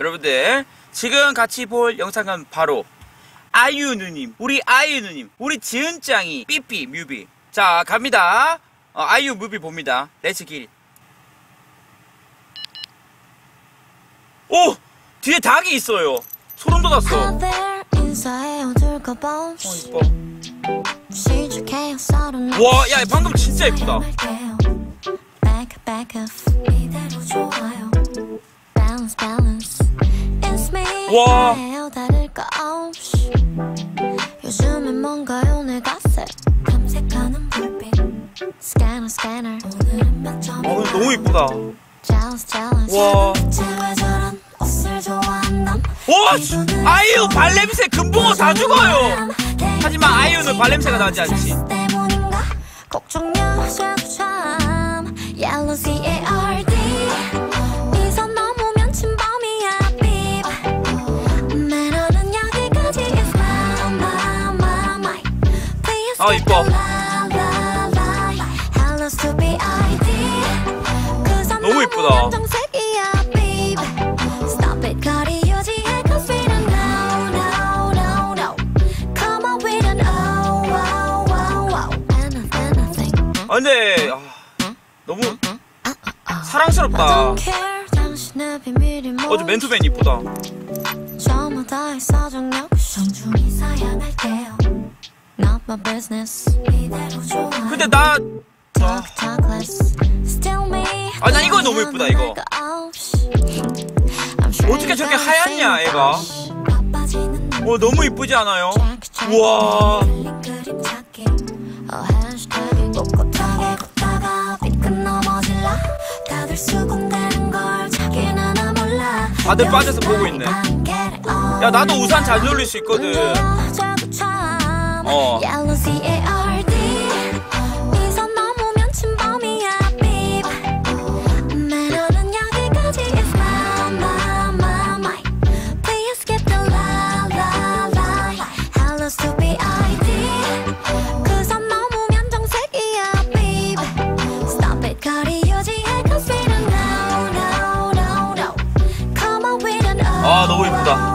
여러분들 지금 같이 볼 영상은 바로 아이유 누님 우리 아이유 누님 우리 지은짱이 삐삐 뮤비. 자 갑니다. 어, 아이유 뮤비 봅니다. 렛츠 길. 오! 뒤에 닭이 있어요. 소름 돋았어. 어 이뻐. 시작해요 서른 와, 야, 방금 진짜 예쁘다. 와. 요즘엔 뭔가요? 내 갓에 탐색하는 불빛. 몇 점이나 어 너무 이쁘다. 와. 와 씨, 아이유 발냄새 금붕어 다 죽어요. 하지만 아이유는 발냄새가 나지 않지 wow wow Anything anything 아 근데 아, 너무 사랑스럽다 뭐 어제 맨투맨 이쁘다 근데 나 me. 아, 난 이거 너무 예쁘다, 이거. 어떻게 저렇게 하얗냐, 애가. 어, 너무 이쁘지 않아요? 우와. 다들 빠져서 보고 있네. 야, 나도 우산 잘 돌릴 수 있거든. 어. Yellow C-A-R-D 이선 넘으면 침범이야 beep 매너는 여기까지 is my my my my Please get the lie lie lie Hello stupid ID 그선 넘으면 정색이야 beep Stop it 거리 유지해 cause we don't know no no no Come on we don't know 아, 너무 이쁘다.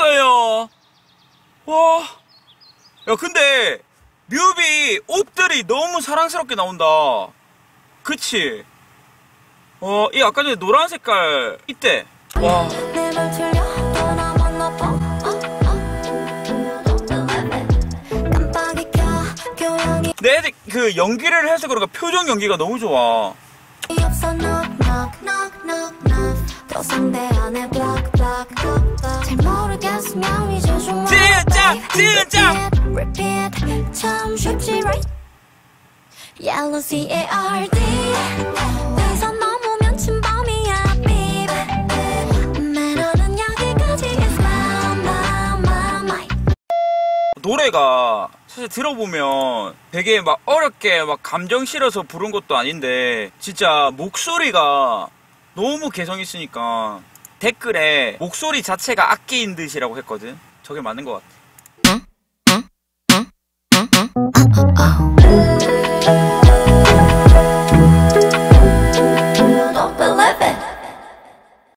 미쳤어요. 와. 야, 근데 뮤비 옷들이 너무 사랑스럽게 나온다. 그치? 어, 이 아까 전에 노란 색깔 이때. 와. 내말 틀려 또 나만 나빠 깜빡이 켜 교양이 내그 연기를 해서 그런가 표정 연기가 너무 좋아. 잘 진짜, 말해. 진짜. Repeat repeat. 참 쉽지 right. Yellow C-A-R-D 의선 넘으면 침범이야 beep 매너는 여기까지. Is my my my my. 노래가 사실 들어보면 되게 막 어렵게 막 감정 실어서 부른 것도 아닌데 진짜 목소리가 너무 개성 있으니까 댓글에 목소리 자체가 악기인 듯이라고 했거든. 저게 맞는 것 같아.